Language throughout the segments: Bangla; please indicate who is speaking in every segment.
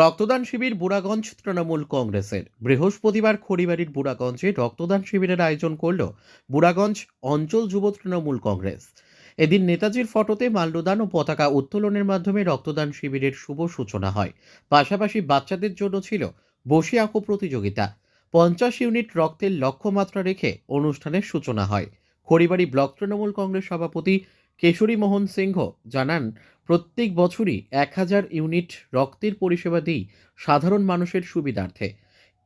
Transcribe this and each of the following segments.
Speaker 1: রক্তদান শিবির বুড়াগঞ্জ তৃণমূল কংগ্রেসের। বৃহস্পতিবার খড়িবাড়ির বুড়াগঞ্জে রক্তদান শিবিরের আয়োজন করল বুড়াগঞ্জ অঞ্চল যুব তৃণমূল কংগ্রেস। এদিন নেতাজির ফটোতে মাল্যদান ও পতাকা উত্তোলনের মাধ্যমে রক্তদান শিবিরের শুভ সূচনা হয়। পাশাপাশি বাচ্চাদের জন্য ছিল বসি আঁকো প্রতিযোগিতা। পঞ্চাশ ইউনিট রক্তের লক্ষ্যমাত্রা রেখে অনুষ্ঠানের সূচনা হয়। খড়িবাড়ি ব্লক তৃণমূল কংগ্রেস সভাপতি কেশরী মোহন সিংহ জানান প্রত্যেক বছরই এক হাজার ইউনিট রক্তের পরিষেবা দিই সাধারণ মানুষের সুবিধার্থে।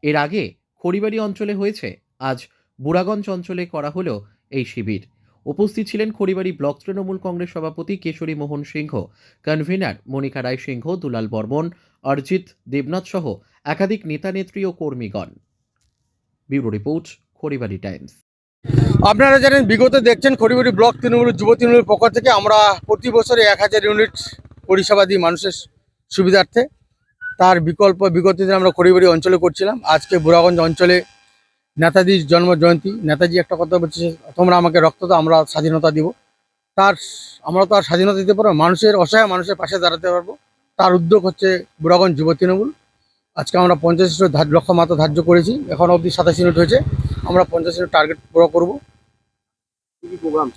Speaker 1: এর আগে খড়িবাড়ি অঞ্চলে হয়েছে, আজ বুড়াগঞ্জ অঞ্চলে করা হলো এই শিবির। উপস্থিত ছিলেন খড়িবাড়ি ব্লক তৃণমূল কংগ্রেস সভাপতি কেশরী মোহন সিংহ, কনভেনার মনিকা রায় সিংহ, দুলাল বর্মন, অরিজিৎ দেবনাথ সহ একাধিক নেতা নেত্রী ও কর্মীগণ। Bureau report Kharibari Times.
Speaker 2: আপনারা জানেন, বিগত দেখছেন খড়িবাড়ি ব্লক তৃণমূল যুব তৃণমূলের পক্ষ থেকে আমরা প্রতি বছরে এক হাজার ইউনিট পরিষেবা দিই মানুষের সুবিধার্থে। তার বিকল্প বিগত দিনে আমরা খড়িবাড়ি অঞ্চলে করছিলাম। আজকে বুড়াগঞ্জ অঞ্চলে নেতাজির জন্ম জয়ন্তী। নেতাজি একটা কথা বলছে, তোমরা আমাকে রক্ত দাও, আমরা স্বাধীনতা দিব। তার, আমরা তো আর স্বাধীনতা দিতে পারব মানুষের, অসহায় মানুষের পাশে দাঁড়াতে পারব। তার উদ্যোগ হচ্ছে বুড়াগঞ্জ যুব তৃণমূল। আজকে আমরা পঞ্চাশ লক্ষ মাত্রা ধার্য করেছি। এখন অবধি সাতাশ ইউনিট হয়েছে। আমরা পঞ্চাশের টার্গেট পুরো করব।
Speaker 3: প্রোগ্রাম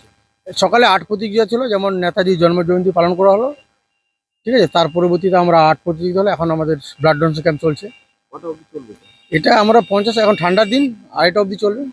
Speaker 2: সকালে আট প্রতিযোগিতা ছিল যেমন নেতাজির জন্মজয়ন্তী পালন করা হলো। ঠিক আছে তার পরবর্তীতে আমরা আট প্রতিযোগিতা হলো এখন আমাদের ব্লাড ডোনেশন ক্যাম্প চলছে। এটা আমরা পঞ্চাশ এখন ঠান্ডার দিন আড়াইটা অবধি চলবে।